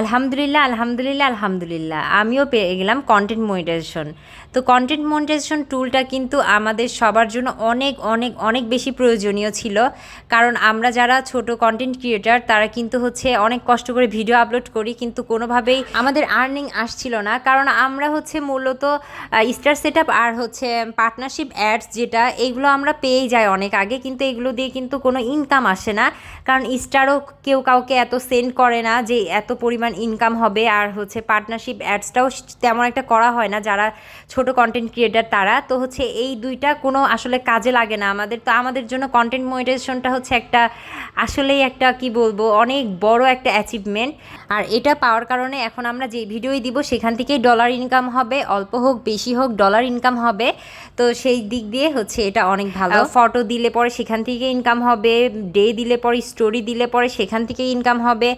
আলহামদুলিল্লাহ আলহামদুলিল্লাহ আলহামদুলিল্লাহ। আমিও পেয়ে গেলাম কন্টেন্ট মনিটাইজেশন তো কন্টেন্ট মনিটাইজেশন টুলটা কিন্তু আমাদের সবার জন্য অনেক অনেক অনেক বেশি প্রয়োজনীয় ছিল। কারণ আমরা যারা ছোট কন্টেন্ট ক্রিয়েটার তারা কিন্তু হচ্ছে অনেক কষ্ট করে ভিডিও আপলোড করি, কিন্তু কোনোভাবেই আমাদের আর্নিং আসছিল না। কারণ আমরা হচ্ছে মূলত স্টার সেট আর হচ্ছে পার্টনারশিপ অ্যাডস যেটা, এগুলো আমরা পেয়েই যাই অনেক আগে, কিন্তু এগুলো দিয়ে কিন্তু কোনো ইনকাম আসে না। কারণ স্টারও কেউ কাউকে এত সেন্ড করে না যে এত পরিমাণ ইনকাম হবে আর হচ্ছে পার্টনারশিপ অ্যাডসটাও তেমন একটা করা হয় না যারা ছোট কন্টেন্ট ক্রিয়েটার তারা। তো হচ্ছে এই দুইটা কোনো আসলে কাজে লাগে না। আমাদের তো আমাদের জন্য কন্টেন্ট মনিটাইজেশনটা হচ্ছে একটা আসলেই একটা কি বলব অনেক বড় একটা অ্যাচিভমেন্ট আর এটা পাওয়ার কারণে এখন আমরা যে ভিডিওই দিব সেখান থেকেই ডলার ইনকাম হবে অল্প হোক বেশি হোক ডলার ইনকাম হবে। তো সেই দিক দিয়ে হচ্ছে এটা অনেক ভালো। ফটো দিলে পরে সেখান থেকে ইনকাম হবে ডে দিলে পরে স্টোরি দিলে পরে সেখান থেকে ইনকাম হবে।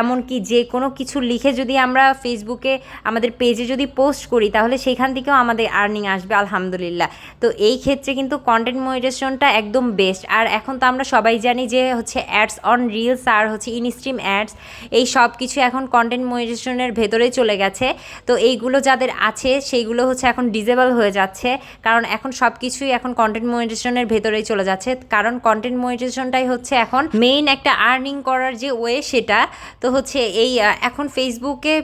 এমনকি যে কোনো কিছু লিখে যদি আমরা ফেসবুকে আমাদের পেজে যদি পোস্ট করি, তাহলে সেখান থেকেও আমাদের আর্নিং আসবে, আলহামদুলিল্লাহ। তো এই ক্ষেত্রে কিন্তু কন্টেন্ট মনিটেশনটা একদম বেস্ট আর এখন তো আমরা সবাই জানি যে হচ্ছে অ্যাডস অন রিলস আর হচ্ছে ইনস্ট্রিম অ্যাডস এই সব কিছু এখন কন্টেন্ট মনিটেশনের ভেতরেই চলে গেছে। তো এইগুলো যাদের আছে, সেইগুলো হচ্ছে এখন ডিজেবল হয়ে যাচ্ছে। কারণ এখন সব কিছুই এখন কন্টেন্ট মনিটেশনের ভেতরেই চলে যাচ্ছে। কারণ কন্টেন্ট মনিটেশনটাই হচ্ছে এখন মেইন একটা আর্নিং করার যে ওয়ে সেটা। তো হচ্ছে এই এখন ফেসবুকে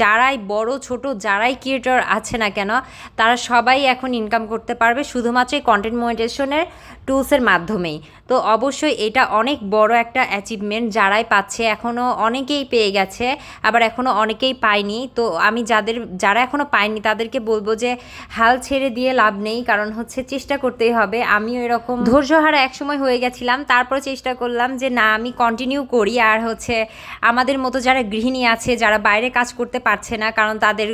যারাই বড়, ছোট, যারাই ক্রিয়েটর আছে না কেন, তারা সবাই এখন ইনকাম করতে পারবে শুধুমাত্র এই কন্টেন্ট মনিটেশনের টুলসের মাধ্যমেই। তো অবশ্যই এটা অনেক বড় একটা অ্যাচিভমেন্ট যারাই পাচ্ছে এখনও অনেকেই পেয়ে গেছে, আবার এখনও অনেকেই পায়নি। তো আমি যাদের, যারা এখনও পায়নি তাদেরকে বলব যে, হাল ছেড়ে দিয়ে লাভ নেই, কারণ হচ্ছে চেষ্টা করতেই হবে। আমিও এরকম ধৈর্যহারা একসময় হয়ে গেছিলাম, তারপর চেষ্টা করলাম যে, না, আমি কন্টিনিউ করি। আর হচ্ছে আমাদের মতো যারা গৃহিণী আছে, যারা বাইরে কাজ করতে পারছে না, কারণ তাদের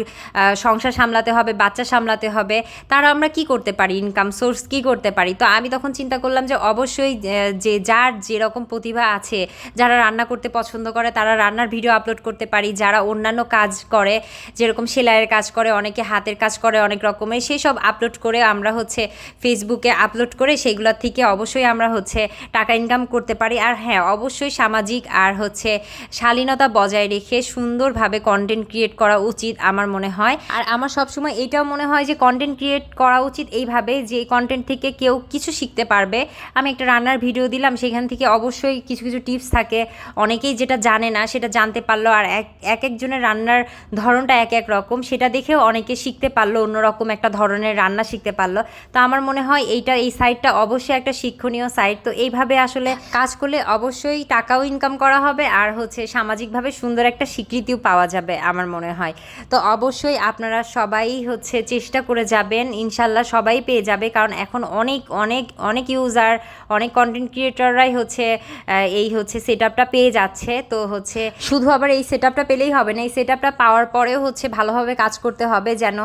সংসার সামলাতে হবে, বাচ্চা সামলাতে হবে, তারা আমরা কি করতে পারি? ইনকাম সোর্স কি করতে পারি? তো আমি তখন চিন্তা করলাম যে অবশ্যই যে যার যেরকম প্রতিভা আছে, যারা রান্না করতে পছন্দ করে, তারা রান্নার ভিডিও আপলোড করতে পারি, যারা অন্যান্য কাজ করে, যেরকম সেলাইয়ের কাজ করে, অনেকে হাতের কাজ করে, অনেক রকমের সেই সব আপলোড করে আমরা হচ্ছে ফেসবুকে আপলোড করে সেইগুলোর থেকে অবশ্যই আমরা হচ্ছে টাকা ইনকাম করতে পারি। আর হ্যাঁ অবশ্যই সামাজিক আর হচ্ছে শালীনতা বজায় রেখে সুন্দরভাবে কন্টেন্ট ক্রিয়েট করা উচিত আমার মনে হয়। আর আমার সবসময় এটাও মনে হয় যে কন্টেন্ট ক্রিয়েট করা উচিত এইভাবে যে কন্টেন্ট থেকে কেউ কিছু শিখতে পারবে। আমি একটা রান্নার ভিডিও দিলাম, সেখান থেকে অবশ্যই কিছু কিছু টিপস থাকে। অনেকেই যেটা জানে না, সেটা জানতে পারল। আর এক এক একজনের রান্নার ধরনটা এক এক রকম, সেটা দেখেও অনেকে শিখতে পারল, অন্যরকম একটা ধরনের রান্না শিখতে পারল। তো আমার মনে হয় এইটা, এই সাইটটা অবশ্যই একটা শিক্ষণীয় সাইট তো এইভাবে আসলে কাজ করলে অবশ্যই টাকাও ইনকাম করা হবে। আর হচ্ছে সামাজিকভাবে সুন্দর একটা স্বীকৃতিও পাওয়া যাবে আমার মনে হয়। তো অবশ্যই আপনারা সবাই হচ্ছে চেষ্টা করে যাবেন ইনশাল্লাহ সবাই পেয়ে যাবে, কারণ এখন অনেক অনেক অনেক ইউজার অনেক কন্টেন্ট ক্রিয়েটররাই হচ্ছে এই হচ্ছে সেট পেয়ে যাচ্ছে। তো হচ্ছে শুধু আবার এই সেট আপটা পেলেই হবে না, এই সেট আপটা পাওয়ার পরেও হচ্ছে ভালোভাবে কাজ করতে হবে যেন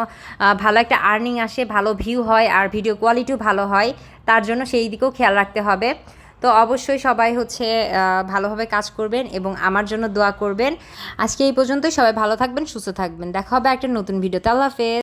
ভালো একটা আর্নিং আসে, ভালো ভিউ হয়, আর ভিডিও কোয়ালিটিও ভালো হয়, তার জন্য সেই দিকেও খেয়াল রাখতে হবে। তো অবশ্যই সবাই হচ্ছে ভালোভাবে কাজ করবেন এবং আমার জন্য দোয়া করবেন। আজকে এই পর্যন্তই, সবাই ভালো থাকবেন, সুস্থ থাকবেন। দেখা হবে একটা নতুন ভিডিওতে। আল্লাহ হাফেজ।